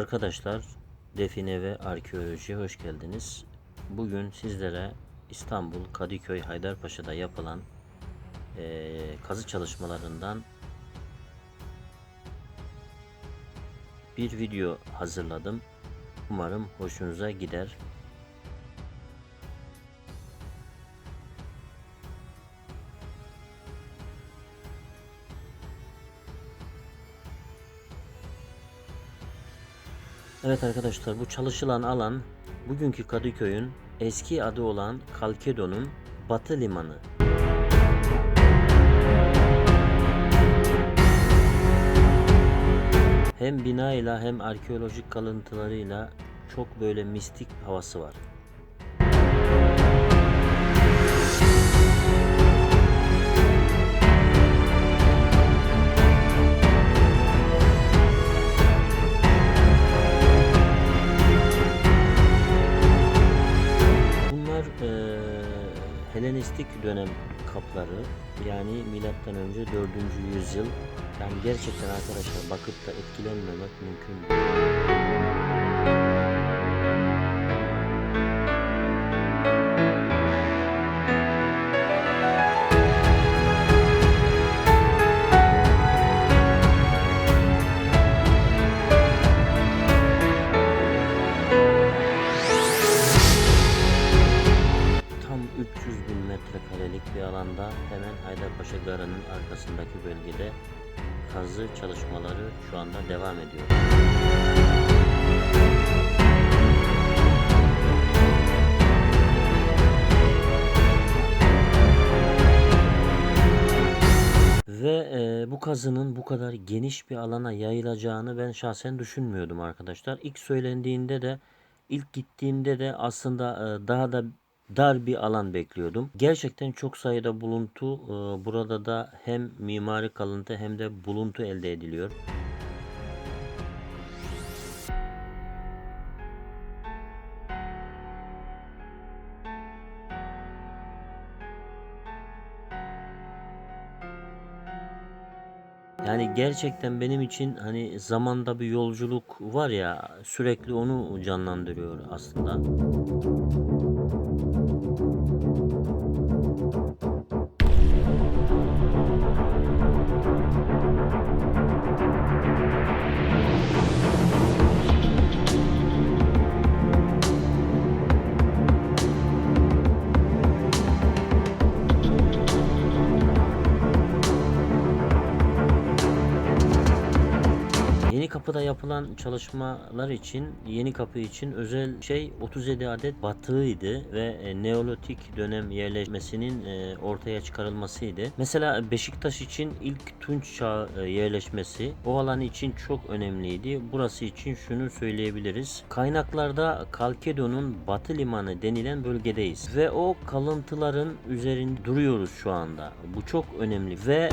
Arkadaşlar Define ve Arkeoloji'ye hoş geldiniz. Bugün sizlere İstanbul Kadıköy Haydarpaşa'da yapılan eee, kazı çalışmalarından bir video hazırladım. Umarım hoşunuza gider. Evet arkadaşlar bu çalışılan alan bugünkü Kadıköy'ün eski adı olan Kalkedon'un batı limanı. Hem binayla hem arkeolojik kalıntılarıyla çok böyle mistik havası var. Helenistik dönem kapları yani milattan önce 4. yüzyıl yani gerçekten arkadaşlar bakıp da etkilenmemek mümkün değil. Bu kazının bu kadar geniş bir alana yayılacağını ben şahsen düşünmüyordum arkadaşlar. İlk söylendiğinde de ilk gittiğimde de aslında e, daha da dar bir alan bekliyordum. Gerçekten çok sayıda buluntu e, burada da hem mimari kalıntı hem de buluntu elde ediliyor. Yani gerçekten benim için hani zamanda bir yolculuk var ya sürekli onu canlandırıyor aslında. Kapı'da yapılan çalışmalar için Yeni Kapı için özel şey 37 adet batığıydı ve e, Neolitik dönem yerleşmesinin e, ortaya çıkarılmasıydı. Mesela Beşiktaş için ilk Tunç çağı e, yerleşmesi o alan için çok önemliydi. Burası için şunu söyleyebiliriz. Kaynaklarda Kalkedon'un batı limanı denilen bölgedeyiz ve o kalıntıların üzerinde duruyoruz şu anda. Bu çok önemli ve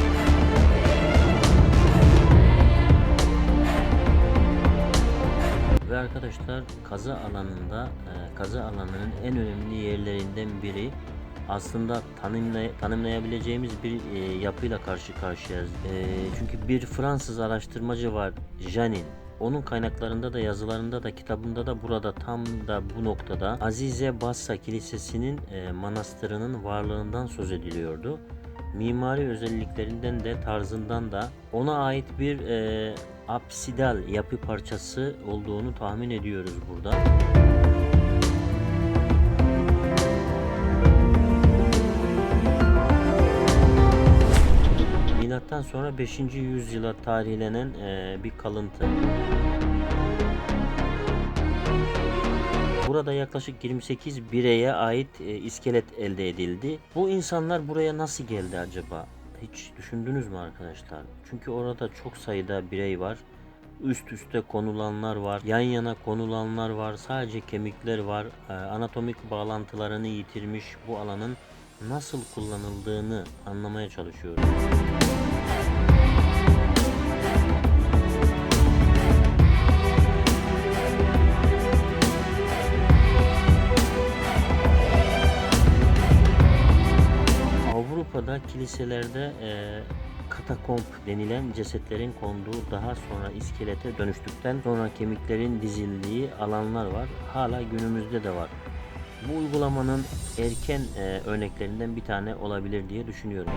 arkadaşlar kazı alanında e, kazı alanının en önemli yerlerinden biri aslında tanımlay tanımlayabileceğimiz bir e, yapıyla karşı karşıyayız. E, çünkü bir Fransız araştırmacı var Janin. Onun kaynaklarında da yazılarında da kitabında da burada tam da bu noktada Azize Bassa Kilisesi'nin manastırının varlığından söz ediliyordu. Mimari özelliklerinden de tarzından da ona ait bir e, apsidal yapı parçası olduğunu tahmin ediyoruz burada. Milattan sonra 5. yüzyıla tarihlenen e, bir kalıntı. Burada yaklaşık 28 bireye ait e, iskelet elde edildi. Bu insanlar buraya nasıl geldi acaba? Hiç düşündünüz mü arkadaşlar? Çünkü orada çok sayıda birey var. Üst üste konulanlar var, yan yana konulanlar var, sadece kemikler var. E, anatomik bağlantılarını yitirmiş bu alanın nasıl kullanıldığını anlamaya çalışıyoruz. Kiliselerde e, katakomb denilen cesetlerin konduğu daha sonra iskelete dönüştükten sonra kemiklerin dizildiği alanlar var. Hala günümüzde de var. Bu uygulamanın erken e, örneklerinden bir tane olabilir diye düşünüyorum.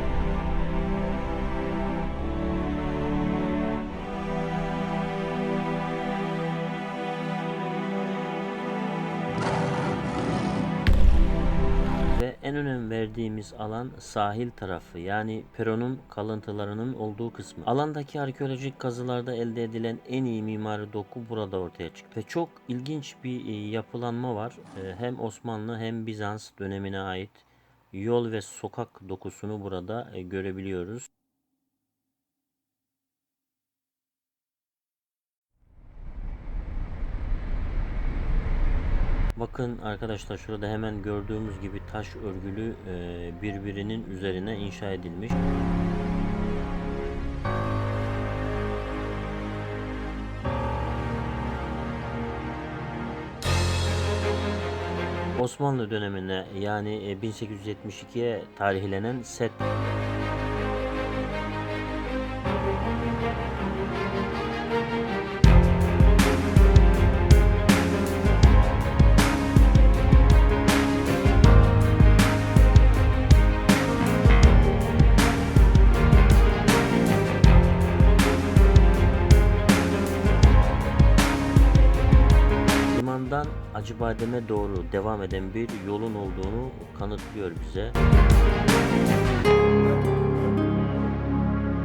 En önem verdiğimiz alan sahil tarafı yani peronun kalıntılarının olduğu kısmı. Alandaki arkeolojik kazılarda elde edilen en iyi mimari doku burada ortaya çıktı. Ve çok ilginç bir e, yapılanma var. E, Hem Osmanlı hem Bizans dönemine ait yol ve sokak dokusunu burada e, görebiliyoruz. Bakın arkadaşlar şurada hemen gördüğümüz gibi taş örgülü e, birbirinin üzerine inşa edilmiş. Osmanlı dönemine yani e, 1872'ye tarihlenen set limandan Acıbadem'e doğru devam eden bir yolun olduğunu kanıtlıyor bize.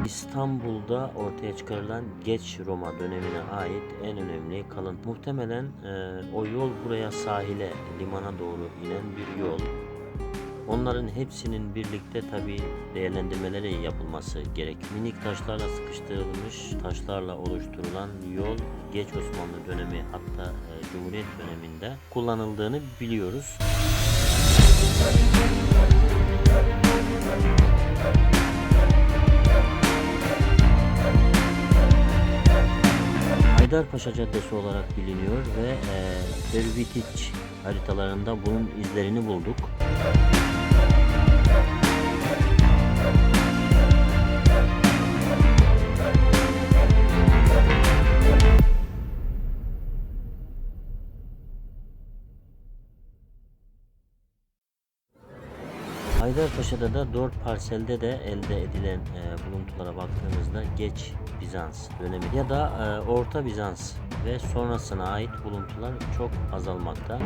İstanbul'da ortaya çıkarılan geç Roma dönemine ait en önemli kalıntı. Muhtemelen e, o yol buraya sahile, limana doğru inen bir yol. Onların hepsinin birlikte tabi değerlendirmeleri yapılması gerek. Minik taşlarla sıkıştırılmış taşlarla oluşturulan yol geç Osmanlı dönemi hatta e, Cumhuriyet döneminde kullanıldığını biliyoruz. Haydarpaşa Caddesi olarak biliniyor ve e, Dervitiç haritalarında bunun izlerini bulduk. Haydarpaşa'da da dört parselde de elde edilen e, buluntulara baktığımızda geç Bizans dönemi ya da e, Orta Bizans ve sonrasına ait buluntular çok azalmakta.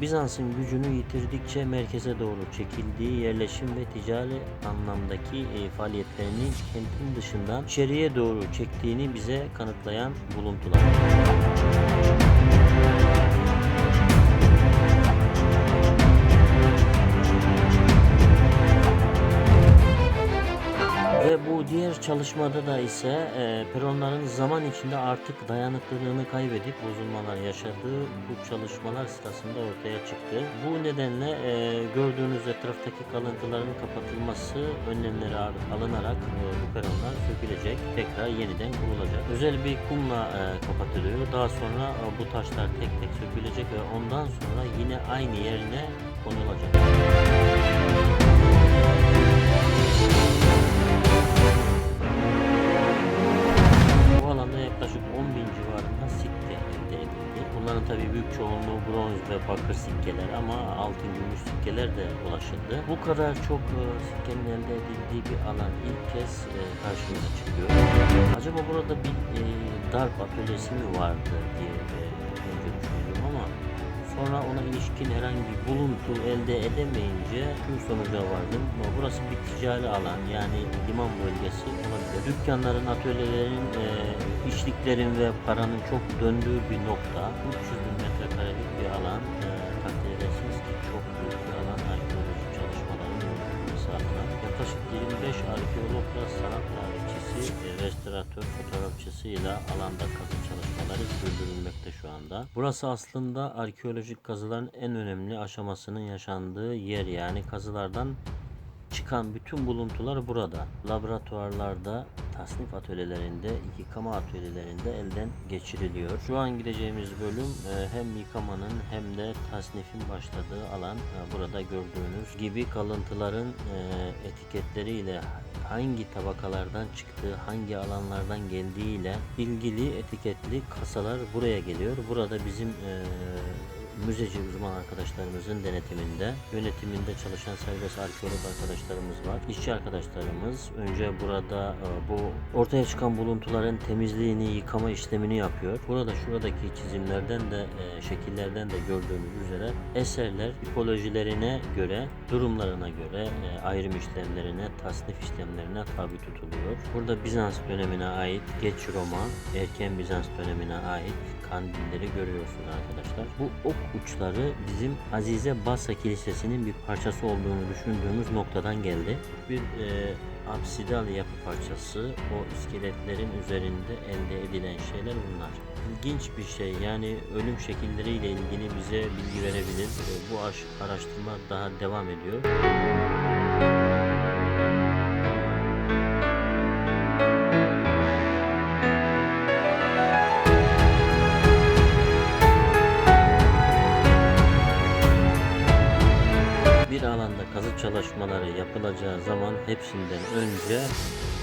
Bizans'ın gücünü yitirdikçe merkeze doğru çekildiği yerleşim ve ticari anlamdaki e, faaliyetlerini kentin dışından içeriye doğru çektiğini bize kanıtlayan buluntular. Bu diğer çalışmada da ise e, peronların zaman içinde artık dayanıklılığını kaybedip bozulmalar yaşadığı bu çalışmalar sırasında ortaya çıktı. Bu nedenle e, gördüğünüz etraftaki kalıntıların kapatılması önlemleri al- alınarak e, bu peronlar sökülecek, tekrar yeniden kurulacak. Özel bir kumla e, kapatılıyor. Daha sonra e, bu taşlar tek tek sökülecek ve ondan sonra yine aynı yerine konulacak. Tabii büyük çoğunluğu bronz ve bakır sikkeler ama altın gümüş sikkeler de ulaşıldı. Bu kadar çok e, sikkenin elde edildiği bir alan ilk kez e, karşımıza çıkıyor. Acaba burada bir e, darp atölyesi mi vardı diye Sonra ona ilişkin herhangi bir buluntu elde edemeyince şu sonuca vardım. Burası bir ticari alan yani liman bölgesi olabilir. Dükkanların, atölyelerin, e, işliklerin ve paranın çok döndüğü bir nokta. 300 bin metrekarelik bir alan. E, takdir edersiniz ki çok büyük bir alan arkeolojik çalışmaların yürütülmesi adına. Yaklaşık 25 arkeologla sanat tarihçisi iki e, restoratör fotoğrafçısıyla alanda kazı çalışmaları sürdürülmekte şu anda. Burası aslında arkeolojik kazıların en önemli aşamasının yaşandığı yer yani kazılardan çıkan bütün buluntular burada. Laboratuvarlarda, tasnif atölyelerinde, yıkama atölyelerinde elden geçiriliyor. Şu an gideceğimiz bölüm e, hem yıkamanın hem de tasnifin başladığı alan. E, Burada gördüğünüz gibi kalıntıların e, etiketleriyle hangi tabakalardan çıktığı, hangi alanlardan geldiğiyle ilgili etiketli kasalar buraya geliyor. Burada bizim müzeci uzman arkadaşlarımızın denetiminde, yönetiminde çalışan serbest arkeolog arkadaşlarımız var. İşçi arkadaşlarımız önce burada e, bu ortaya çıkan buluntuların temizliğini, yıkama işlemini yapıyor. Burada şuradaki çizimlerden de e, şekillerden de gördüğünüz üzere eserler tipolojilerine göre, durumlarına göre e, ayrım işlemlerine, tasnif işlemlerine tabi tutuluyor. Burada Bizans dönemine ait geç Roma, erken Bizans dönemine ait kandilleri görüyorsunuz arkadaşlar. Bu ok uçları bizim Azize Bassa Kilisesi'nin bir parçası olduğunu düşündüğümüz noktadan geldi. Bir e, apsidal yapı parçası. O iskeletlerin üzerinde elde edilen şeyler bunlar. İlginç bir şey yani ölüm şekilleriyle ilgili bize bilgi verebilir. E, bu aş- araştırma daha devam ediyor. Yapılacağı zaman hepsinden önce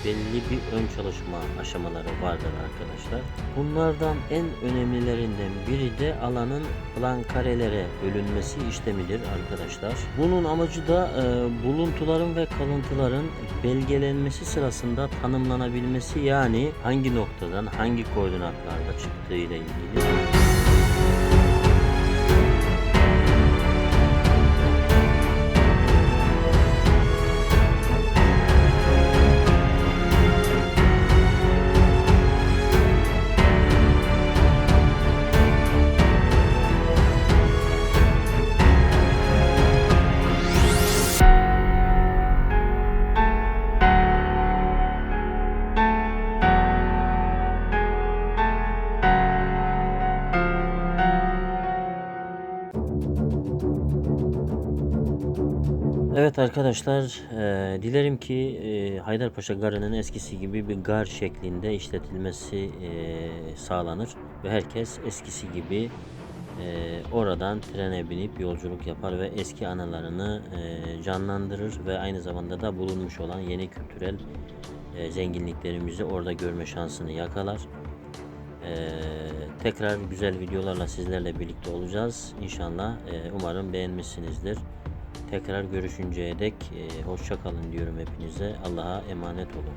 belli bir ön çalışma aşamaları vardır arkadaşlar. Bunlardan en önemlilerinden biri de alanın plan karelere bölünmesi işlemidir arkadaşlar. Bunun amacı da e, buluntuların ve kalıntıların belgelenmesi sırasında tanımlanabilmesi yani hangi noktadan hangi koordinatlarda çıktığı ile ilgili. Evet arkadaşlar, e, dilerim ki e, Haydarpaşa Garı'nın eskisi gibi bir gar şeklinde işletilmesi e, sağlanır ve herkes eskisi gibi e, oradan trene binip yolculuk yapar ve eski anılarını e, canlandırır ve aynı zamanda da bulunmuş olan yeni kültürel e, zenginliklerimizi orada görme şansını yakalar. Ee, tekrar güzel videolarla sizlerle birlikte olacağız. İnşallah e, umarım beğenmişsinizdir. Tekrar görüşünceye dek e, hoşça kalın diyorum hepinize. Allah'a emanet olun.